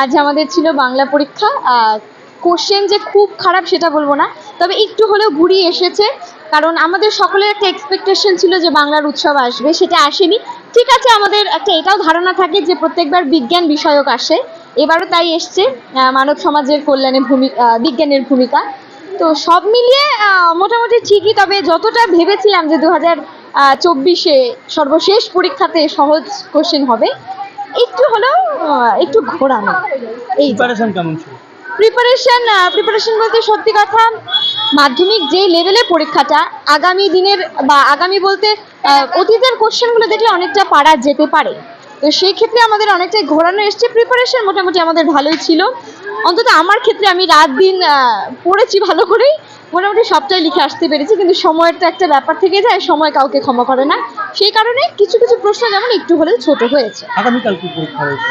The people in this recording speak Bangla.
আজ আমাদের ছিল বাংলা পরীক্ষা। কোশ্চেন যে খুব খারাপ সেটা বলব না, তবে একটু হলেও ঘুরিয়ে এসেছে, কারণ আমাদের সকলের একটা এক্সপেকটেশন ছিল যে বাংলার উৎসব আসবে, সেটা আসেনি। ঠিক আছে, আমাদের একটা এটাও ধারণা থাকে যে প্রত্যেকবার বিজ্ঞান বিষয়ক আসে, এবারও তাই এসছে মানব সমাজের কল্যাণে ভূমি বিজ্ঞানের ভূমিকা। তো সব মিলিয়ে মোটামুটি ঠিকই, তবে যতটা ভেবেছিলাম যে দু হাজার চব্বিশে সর্বশেষ পরীক্ষাতে সহজ কোশ্চেন হবে একটু হলেও একটু ঘোরানো। এই প্রিপারেশন কেমন ছিল? প্রিপারেশন প্রিপারেশন বলতে সত্যি কথা মাধ্যমিক যে লেভেলে পরীক্ষাটা আগামী দিনের বা আগামী বলতে অতীতের কোশ্চেনগুলো দেখলে অনেকটা পারা যেতে পারে। তো সেই ক্ষেত্রে আমাদের অনেকটাই ঘোরানো এসছে। প্রিপারেশন মোটামুটি আমাদের ভালোই ছিল। অন্তত আমার ক্ষেত্রে আমি রাত দিন পড়েছি ভালো করেই। মোটামুটি সবটাই লিখে আসতে পেরেছি কিন্তু সময়ের তো একটা ব্যাপার থেকে যায় সময় কাউকে ক্ষমা করে না। সেই কারণে কিছু কিছু প্রশ্ন যেমন একটু হলেও ছোট হয়েছে। আগামীকাল কি পরীক্ষা রয়েছে?